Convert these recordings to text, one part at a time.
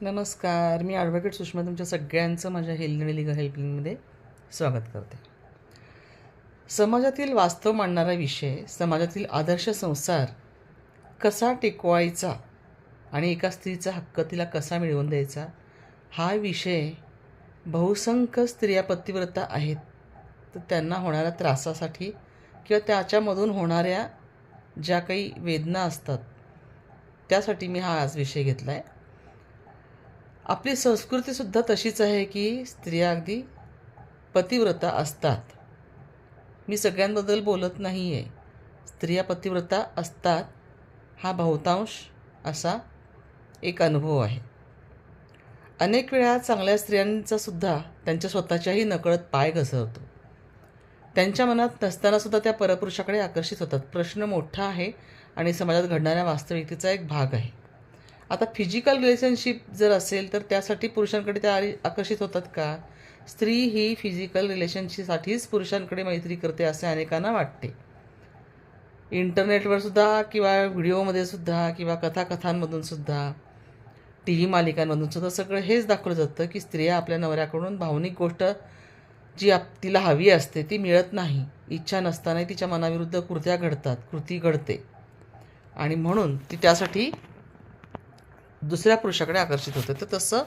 नमस्कार मी ॲडव्होकेट सुषमा तुमच्या सगळ्यांचं माझ्या हेल्थ लिगल हेल्पिंगमध्ये स्वागत करते. समाजातील वास्तव मांडणारा विषय समाजातील आदर्श संसार कसा टिकवायचा आणि एका स्त्रीचा हक्क तिला कसा मिळवून द्यायचा हा विषय बहुसंख्य स्त्रिया पतिव्रता आहेत तर त्यांना होणाऱ्या त्रासासाठी किंवा त्याच्यामधून होणाऱ्या ज्या काही वेदना असतात त्यासाठी मी हा आज विषय घेतला आहे आपली संस्कृतीसुद्धा तशीच आहे की स्त्रिया अगदी पतिव्रता असतात. मी सगळ्यांबद्दल बोलत नाही आहे स्त्रिया पतिव्रता असतात हा बहुतांश असा एक अनुभव आहे. अनेक वेळा चांगल्या स्त्रियांचा सुद्धा त्यांच्या स्वतःच्याही नकळत पाय घसरतो. त्यांच्या मनात नसतानासुद्धा त्या परपुरुषाकडे आकर्षित होतात. प्रश्न मोठा आहे आणि समाजात घडणाऱ्या वास्तविकतेचा एक भाग आहे. आता फिजिकल रिलेशनशिप जर असेल तर त्यासाठी पुरुषांकडे त्या आकर्षित होतात का? स्त्री ही फिजिकल रिलेशनशिपसाठीच पुरुषांकडे मैत्री करते असे अनेकांना वाटते. इंटरनेटवर सुद्धा किंवा व्हिडिओमध्ये सुद्धा किंवा कथाकथांमधून सुद्धा टी व्ही मालिकांमधून सुद्धा सगळं हेच दाखवलं जातं की स्त्रिया आपल्या नवऱ्याकडून भावनिक गोष्ट जी आप तिला हवी असते ती मिळत नाही. इच्छा नसतानाही तिच्या मनाविरुद्ध कृत्या घडतात कृती घडते. आणि म्हणून ती त्यासाठी दुसऱ्या पुरुषाकडे आकर्षित होते. तर तसं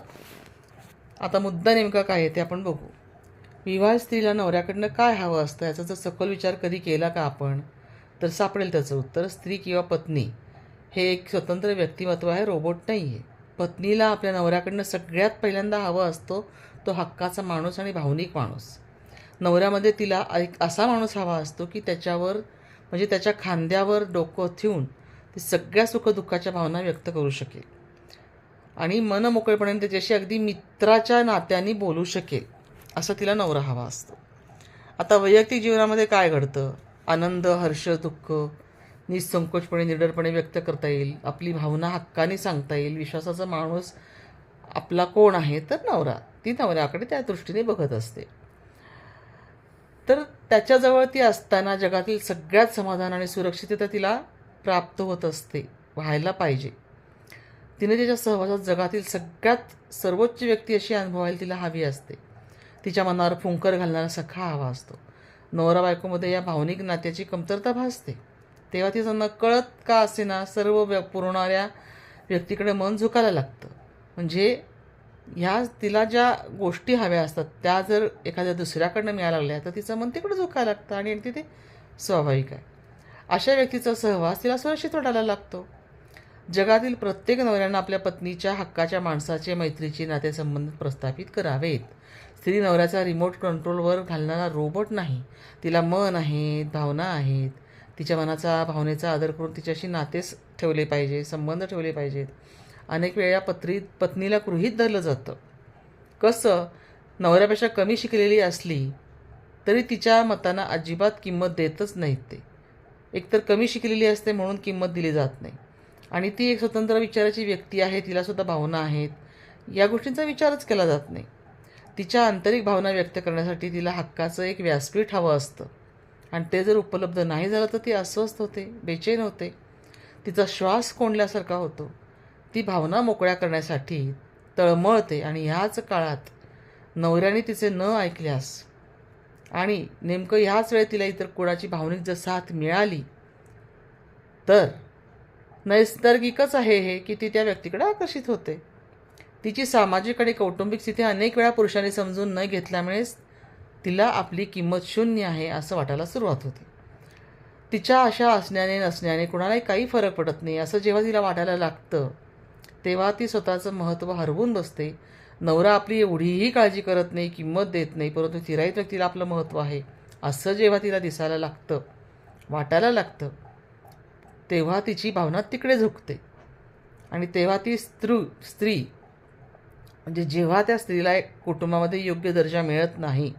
आता मुद्दा नेमका काय आहे ते आपण बघू. विवाह स्त्रीला नवऱ्याकडनं काय हवं असतं याचा जर सखोल विचार कधी केला का आपण तर सापडेल त्याचं उत्तर. स्त्री किंवा पत्नी हे एक स्वतंत्र व्यक्तिमत्व आहे रोबोट नाही आहे पत्नीला आपल्या नवऱ्याकडनं सगळ्यात पहिल्यांदा हवं असतो तो हक्काचा माणूस आणि भावनिक माणूस. नवऱ्यामध्ये तिला एक असा माणूस हवा असतो की त्याच्यावर म्हणजे त्याच्या खांद्यावर डोकं ठेवून ती सगळ्या सुखदुःखाच्या भावना व्यक्त करू शकेल. आणि मनमोकळेपणे त्याच्याशी अगदी मित्राच्या नात्याने बोलू शकेल असं तिला नवरा हवा असतो. आता वैयक्तिक जीवनामध्ये काय घडतं? आनंद हर्ष दुःख निसंकोचपणे निडरपणे व्यक्त करता येईल आपली भावना हक्काने सांगता येईल विश्वासाचा माणूस आपला कोण आहे तर नवरा. ती नवऱ्याकडे त्या दृष्टीने बघत असते. तर त्याच्याजवळ ती असताना जगातील सगळ्यात समाधान आणि सुरक्षितता तिला प्राप्त होत असते व्हायला पाहिजे. तिने तिच्या सहवासात जगातील सगळ्यात सर्वोच्च व्यक्ती अशी अनुभवायला तिला हवी असते. तिच्या मनावर फुंकर घालणारा सखा हवा असतो. नवरा बायकोमध्ये या भावनिक नात्याची कमतरता भासते. तेव्हा तिचं नकळत का असेना सर्व व्य पुरवणाऱ्या व्यक्तीकडे मन झुकायला लागतं. म्हणजे ह्या तिला ज्या गोष्टी हव्या असतात त्या जर एखाद्या दुसऱ्याकडनं मिळायला लागल्या तर तिचं मन तिकडे झुकायला लागतं आणि अगदी ते स्वाभाविक आहे. अशा व्यक्तीचा सहवास तिला सुरक्षित वाटायला लागतो. जगातील प्रत्येक नवऱ्यानं आपल्या पत्नीच्या हक्काच्या माणसाचे मैत्रीचे नातेसंबंध प्रस्थापित करावेत. स्त्री नवऱ्याचा रिमोट कंट्रोलवर घालणारा रोबोट नाही. तिला मन आहेत भावना आहेत. तिच्या मनाचा भावनेचा आदर करून तिच्याशी नातेच ठेवले पाहिजे संबंध ठेवले पाहिजेत. अनेक वेळा पत्री पत्नीला गृहीत धरलं जातं. कसं? नवऱ्यापेक्षा कमी शिकलेली असली तरी तिच्या मतांना अजिबात किंमत देतच नाहीत ते. एकतर कमी शिकलेली असते म्हणून किंमत दिली जात नाही. आणि ती एक स्वतंत्र विचाराची व्यक्ती आहे तिलासुद्धा भावना आहेत. या गोष्टींचा विचारच केला जात नाही. तिच्या आंतरिक भावना व्यक्त करण्यासाठी तिला हक्काचं एक व्यासपीठ हवं असतं. आणि ते जर उपलब्ध नाही झालं तर ती अस्वस्थ होते बेचैन होते. तिचा श्वास कोंडल्यासारखा होतो. ती भावना मोकळ्या करण्यासाठी तळमळते आणि ह्याच काळात नवऱ्याने तिचे न ऐकल्यास आणि नेमकं ह्याच वेळेत तिला इतर कोणाची भावनिक जर साथ मिळाली तर नैसर्गिकच आहे हे की ती त्या व्यक्तीकडे आकर्षित होते. तिची सामाजिक आणि कौटुंबिक स्थिती अनेक वेळा पुरुषांनी समजून न घेतल्यामुळेच तिला आपली किंमत शून्य आहे असं वाटायला सुरुवात होते. तिच्या अशा असण्याने नसण्याने कुणालाही काही फरक पडत नाही असं जेव्हा तिला वाटायला लागतं तेव्हा ती स्वतःचं महत्त्व हरवून बसते. नवरा आपली एवढीही काळजी करत नाही किंमत देत नाही परंतु तिराईत व्यक्तीला आपलं महत्त्व आहे असं जेव्हा तिला दिसायला लागतं वाटायला लागतं. तेव्हा तिची भावना तिकडे झुकते. आणि तेव्हा ती स्त्री स्त्री म्हणजे जेव्हा त्या स्त्रीला एक कुटुंबामध्ये योग्य दर्जा मिळत नाही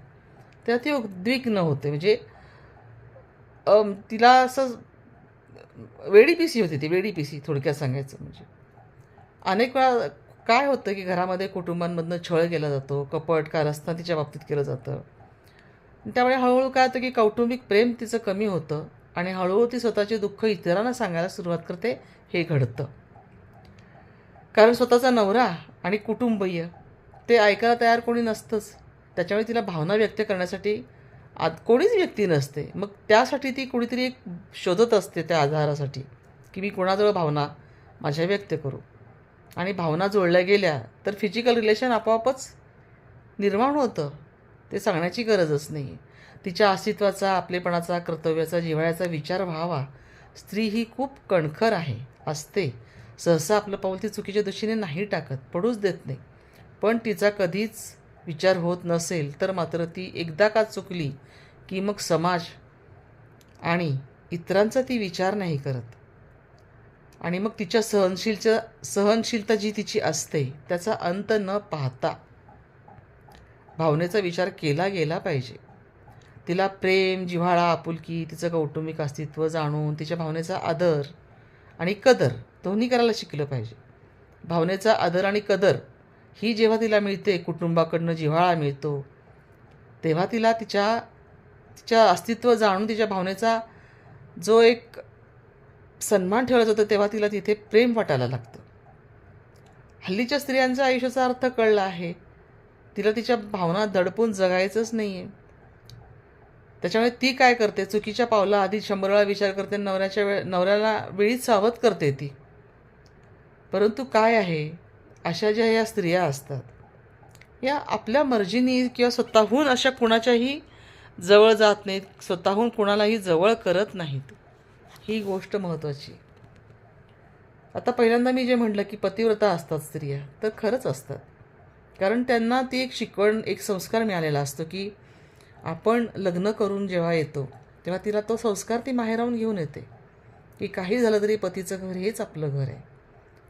तेव्हा ती उद्विग्न होते. म्हणजे तिला असं वेडी पिसी होती ती वेडी पिसी थोडक्यात सांगायचं म्हणजे. अनेक वेळा काय होतं की घरामध्ये कुटुंबांमधनं छळ केला जातो कपट कारस्थान तिच्या बाबतीत केलं जातं. त्यामुळे हळूहळू काय होतं की कौटुंबिक प्रेम तिचं कमी होतं. आणि हळूहळू ती स्वतःचे दुःख इतरांना सांगायला सुरुवात करते हे घडतं. कारण स्वतःचा नवरा आणि कुटुंबीय ते ऐकायला तयार कोणी नसतंच. त्याच्यामुळे तिला भावना व्यक्त करण्यासाठी आत कोणीच व्यक्ती नसते. मग त्यासाठी ती कुणीतरी एक शोधत असते त्या आधारासाठी की मी कोणाजवळ भावना माझ्या व्यक्त करू. आणि भावना जोडल्या गेल्या तर फिजिकल रिलेशन आपोआपच निर्माण होतं. ते सांगण्याची गरजच नाही. तिच्या अस्तित्वाचा आपलेपणाचा कर्तव्याचा जिव्हाळ्याचा विचार व्हावा. स्त्री ही खूप कणखर आहे असते. सहसा आपलं पाऊल ती चुकीच्या दिशेने नाही टाकत पडूच देत नाही. पण तिचा कधीच विचार होत नसेल तर मात्र ती एकदा का चुकली की मग समाज आणि इतरांचा ती विचार नाही करत. आणि मग तिच्या सहनशीलच्या सहनशीलता जी तिची असते त्याचा अंत न पाहता भावनेचा विचार केला गेला पाहिजे. तिला प्रेम जिव्हाळा आपुलकी तिचं कौटुंबिक अस्तित्व जाणून तिच्या भावनेचा आदर आणि कदर दोन्ही करायला शिकलं पाहिजे. भावनेचा आदर आणि कदर ही जेव्हा तिला मिळते कुटुंबाकडनं जिव्हाळा मिळतो तेव्हा तिला तिच्या तिच्या अस्तित्व जाणून तिच्या भावनेचा जो एक सन्मान ठेवला जातो तेव्हा तिला तिथे प्रेम वाटायला लागतं. हल्लीच्या स्त्रियांचा आयुष्याचा अर्थ कळला आहे. तिला तिच्या भावना दडपून जगायचंच नाही आहे त्याच्यामुळे ती काय करते? चुकीच्या पावला आधी शंभर वेळा विचार करते नवऱ्याच्या वेळ नवऱ्याला वेळीच सावध करते ती. परंतु काय आहे? अशा ज्या या स्त्रिया असतात या आपल्या मर्जीनी किंवा स्वतःहून अशा कुणाच्याही जवळ जात नाहीत स्वतःहून कुणालाही जवळ करत नाहीत. ही गोष्ट महत्त्वाची. आता पहिल्यांदा मी जे म्हटलं की पतिव्रता असतात स्त्रिया तर खरंच असतात. कारण त्यांना ती एक शिकवण एक संस्कार मिळालेला असतो की आपण लग्न करून जेव्हा येतो तेव्हा तिला तो संस्कार ती माहेरावून घेऊन येते. की काही झालं तरी पतीचं घर हेच आपलं घर आहे.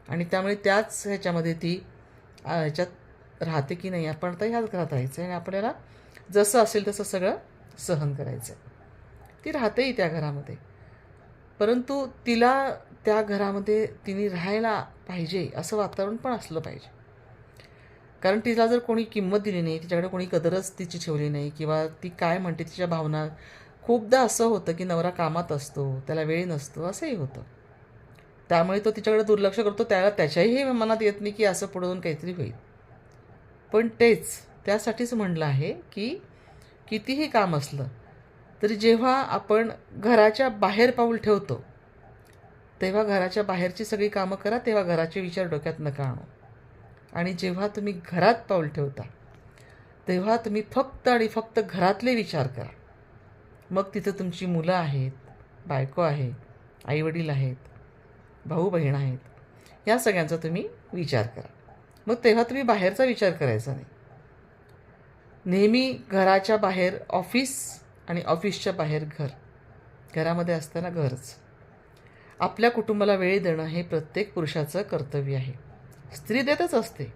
आणि त्यामुळे त्याच ह्याच्यामध्ये ती ह्याच्यात राहते की नाही आपण आता ह्याच घरात राहायचं आहे आणि आपल्याला जसं असेल तसं सगळं सहन करायचं आहे ती राहतेही त्या घरामध्ये. परंतु तिला त्या घरामध्ये तिने राहायला पाहिजे असं वातावरण पण असलं पाहिजे. कारण तिला जर कोणी किंमत दिली नाही तिच्याकडे कोणी कदरच तिची ठेवली नाही किंवा ती काय म्हणते तिच्या भावना खूपदा असं होतं की नवरा कामात असतो त्याला वेळ नसतो असंही होतं. त्यामुळे तो तिच्याकडे दुर्लक्ष करतो त्याला त्याच्याही मनात येत नाही की असं पुढे काहीतरी होईल. पण तेच त्यासाठीच म्हणलं आहे की कितीही काम असलं तरी जेव्हा आपण घराच्या बाहेर पाऊल ठेवतो तेव्हा घराच्या बाहेरची सगळी कामं करा तेव्हा घराचे विचार डोक्यात नका आणू. आणि जेव्हा तुम्ही घरात पाऊल ठेवता तेव्हा तुम्ही फक्त आणि फक्त घरातले विचार करा. मग तिथं तुमची मुलं आहेत बायको आहे आईवडील आहेत भाऊ बहीण आहेत या सगळ्यांचा तुम्ही विचार करा. मग तेव्हा तुम्ही बाहेरचा विचार करायचा नाही. नेहमी घराच्या बाहेर ऑफिस आणि ऑफिसच्या बाहेर घर. घरामध्ये असताना घरच. आपल्या कुटुंबाला वेळ देणं हे प्रत्येक पुरुषाचं कर्तव्य आहे. स्त्री देतच असते.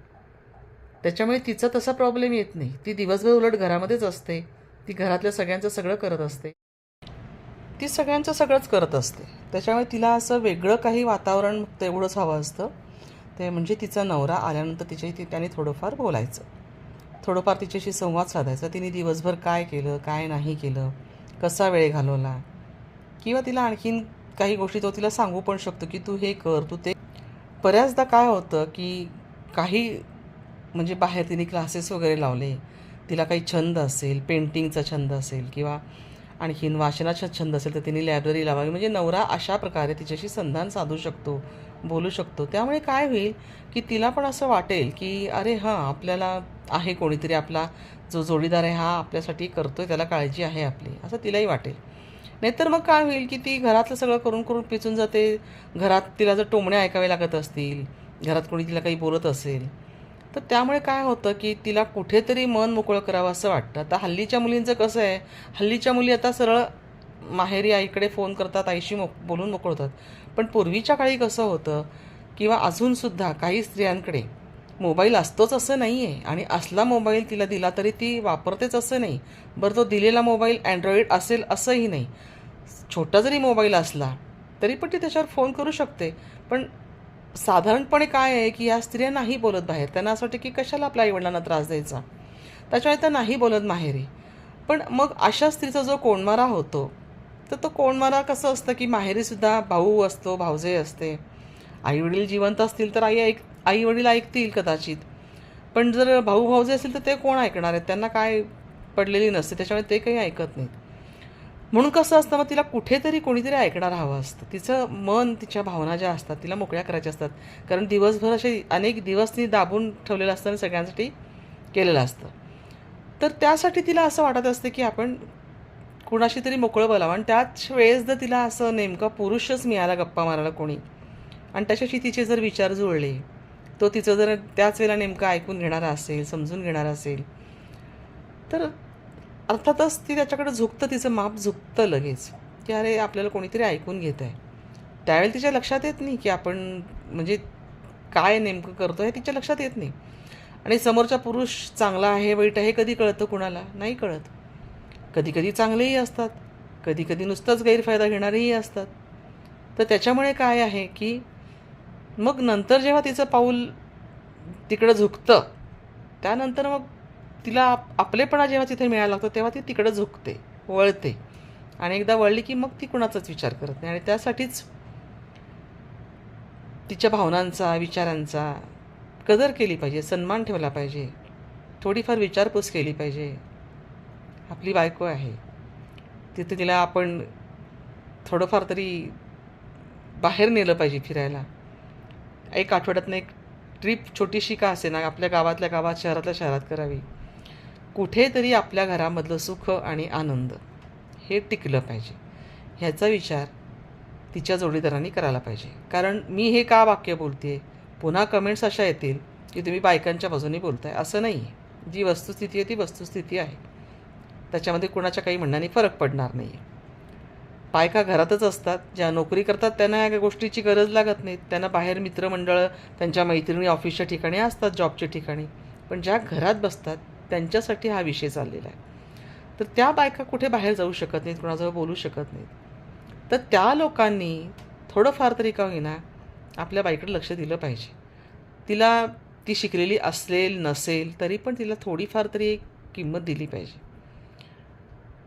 त्याच्यामुळे तिचा तसा प्रॉब्लेम येत नाही. ती दिवसभर उलट घरामध्येच असते. ती घरातल्या सगळ्यांचं सगळं करत असते. ती सगळ्यांचं सगळंच करत असते. त्याच्यामुळे तिला असं वेगळं काही वातावरण तेवढंच हवं असतं. ते म्हणजे तिचा नवरा आल्यानंतर तिच्याशी त्याने थोडंफार बोलायचं. थोडंफार तिच्याशी संवाद साधायचा. तिने दिवसभर काय केलं काय नाही केलं कसा वेळ घालवला? किंवा तिला आणखीन काही गोष्टी तो तिला सांगू पण शकतो की तू हे कर तू ते बऱ्याचदा काय होतं की काही म्हणजे बाहेर तिने क्लासेस वगैरे लावले तिला काही छंद असेल पेंटिंगचा छंद असेल किंवा आणखीन वाचनाचा छंद असेल तर तिने लायब्ररी लावावी. म्हणजे नवरा अशा प्रकारे तिच्याशी संधान साधू शकतो बोलू शकतो. त्यामुळे काय होईल की तिला पण असं वाटेल की अरे हां आपल्याला आहे कोणीतरी आपला जो जोडीदार आहे हा आपल्यासाठी करतो आहे त्याला काळजी आहे आपली. असं तिलाही वाटेल. नाहीतर मग काय होईल की ती घरातलं सगळं करून करून पिचून जाते. घरात तिला जर टोमणे ऐकावे लागत असतील घरात कोणी तिला काही बोलत असेल तर त्यामुळे काय होतं की तिला कुठेतरी मन मोकळं करावं असं वाटतं. आता हल्लीच्या मुलींचं कसं आहे हल्लीच्या मुली आता सरळ माहेरी आईकडे फोन करतात आईशी मोक बोलून मोकळ होतात. पण पूर्वीच्या काळी कसं होतं किंवा अजूनसुद्धा काही स्त्रियांकडे मोबाईल असतोच असं नाही आहे आणि असला मोबाईल तिला दिला तरी ती वापरतेच असं नाही. बरं तो दिलेला मोबाईल अँड्रॉईड असेल असंही नाही. छोटा जरी मोबाईल असला तरी पण ती त्याच्यावर फोन करू शकते. पण साधारणपणे काय आहे की या स्त्रिया नाही बोलत बाहेर. त्यांना असं वाटतं की कशाला आपल्या आईवडिलांना त्रास द्यायचा? त्याच्यामुळे त्या नाही बोलत माहेरी. पण मग अशा स्त्रीचा जो कोणमारा होतो तर तो कोणमारा कसं असतं की माहेरीसुद्धा भाऊ असतो भावजे असते. आई वडील जिवंत असतील तर आई ऐक आई वडील ऐकतील कदाचित. पण जर भाऊ भाऊजे असेल तर ते कोण ऐकणार आहेत? त्यांना काय पडलेली नसते त्याच्यामुळे ते काही ऐकत नाहीत. म्हणून कसं असतं मग तिला कुठेतरी कोणीतरी ऐकणार हवं असतं. तिचं मन तिच्या भावना ज्या असतात तिला मोकळ्या करायच्या असतात. कारण दिवसभर असे अनेक दिवस ती दाबून ठेवलेलं असतं आणि सगळ्यांसाठी केलेलं असतं. तर त्यासाठी तिला असं वाटत असतं की आपण कुणाशी तरी मोकळं बोलावं. आणि त्याच वेळेस जर तिला असं नेमका पुरुषच मिळाला गप्पा मारायला कोणी आणि त्याच्याशी तिचे जर विचार जुळले तो तिचं जर त्याच वेळेला नेमकं ऐकून घेणारा असेल समजून घेणारा असेल तर अर्थातच ती त्याच्याकडे झुकतं तिचं माप झुकतं लगेच की अरे आपल्याला कोणीतरी ऐकून घेत आहे. त्यावेळेला तिच्या लक्षात येत नाही की आपण म्हणजे काय नेमकं करतो हे तिच्या लक्षात येत नाही. आणि समोरचा पुरुष चांगला आहे वाईट आहे हे कधी कळतं कुणाला? नाही कळत. कधी कधी चांगलेही असतात कधी कधी नुसताच गैरफायदा घेणारेही असतात. तर त्याच्यामुळे काय आहे की मग नंतर जेव्हा तिचं पाऊल तिकडं झुकतं त्यानंतर मग तिला आप आपलेपणा जेव्हा तिथे मिळायला लागतो तेव्हा ती तिकडं झुकते वळते. आणि एकदा वळली की मग ती कुणाचाच विचार करत नाही. आणि त्यासाठीच तिच्या भावनांचा विचारांचा कदर केली पाहिजे सन्मान ठेवला पाहिजे थोडीफार विचारपूस केली पाहिजे. आपली बायको आहे. तिथे तिला आपण थोडंफार तरी बाहेर नेलं पाहिजे फिरायला. एक आठवड्यातनं एक ट्रिप छोटीशी का असे ना आपल्या गावातल्या गावात शहरातल्या शहरात करावी. कुठेतरी आपल्या घरामधलं सुख आणि आनंद हे टिकलं पाहिजे. ह्याचा विचार तिच्या जोडीदारांनी करायला पाहिजे. कारण मी हे का वाक्य बोलते पुन्हा कमेंट्स अशा येतील की तुम्ही बायकांच्या बाजूने बोलताय. असं नाही आहे जी वस्तुस्थिती आहे ती वस्तुस्थिती आहे. त्याच्यामध्ये कुणाच्या काही म्हणण्याने फरक पडणार नाही आहे बायका घरातच असतात? ज्या नोकरी करतात त्यांना या गोष्टीची गरज लागत नाही. त्यांना बाहेर मित्रमंडळं त्यांच्या मैत्रिणी ऑफिसच्या ठिकाणी असतात जॉबच्या ठिकाणी. पण ज्या घरात बसतात त्यांच्यासाठी हा विषय चाललेला आहे. तर त्या बायका कुठे बाहेर जाऊ शकत नाहीत कुणाजवळ बोलू शकत नाहीत. तर त्या लोकांनी थोडंफार तरी का होईना आपल्या बाईकडे लक्ष दिलं पाहिजे. तिला ती शिकलेली असेल नसेल तरी पण तिला थोडीफार तरी एक किंमत दिली पाहिजे.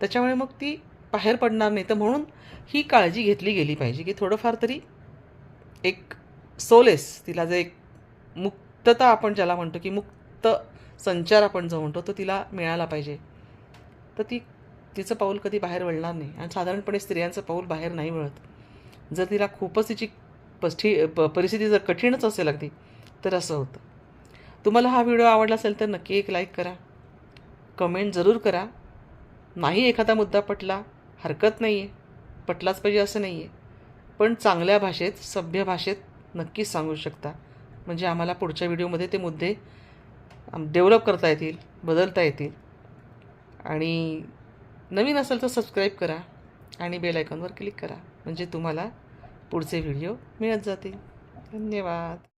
त्याच्यामुळे मग ती बाहेर पडणार नाही. तर म्हणून ही काळजी घेतली गेली पाहिजे की थोडंफार तरी एक सोलेस तिला जे एक मुक्तता आपण ज्याला म्हणतो की मुक्त संचार आपण जो म्हणतो तो तिला मिळाला पाहिजे. तर ती तिचं पाऊल कधी बाहेर वळणार नाही. आणि साधारणपणे स्त्रियांचं पाऊल बाहेर नाही वळत. जर तिला खूपच तिची पस्थि प परिस्थिती जर कठीणच असेल अगदी तर असं होतं. तुम्हाला हा व्हिडिओ आवडला असेल तर नक्की एक लाईक करा. कमेंट जरूर करा. नाही एखादा मुद्दा पटला हरकत नाही आहे पटलाच पाहिजे असं नाही आहे पण चांगल्या भाषेत सभ्य भाषेत नक्कीच सांगू शकता. म्हणजे आम्हाला पुढच्या व्हिडिओमध्ये ते मुद्दे डेव्हलप करता येतील बदलता येतील. आणि नवीन असेल तर सबस्क्राईब करा आणि बेल आयकॉनवर क्लिक करा. म्हणजे तुम्हाला पुढचे व्हिडिओ मिळत जातील. धन्यवाद.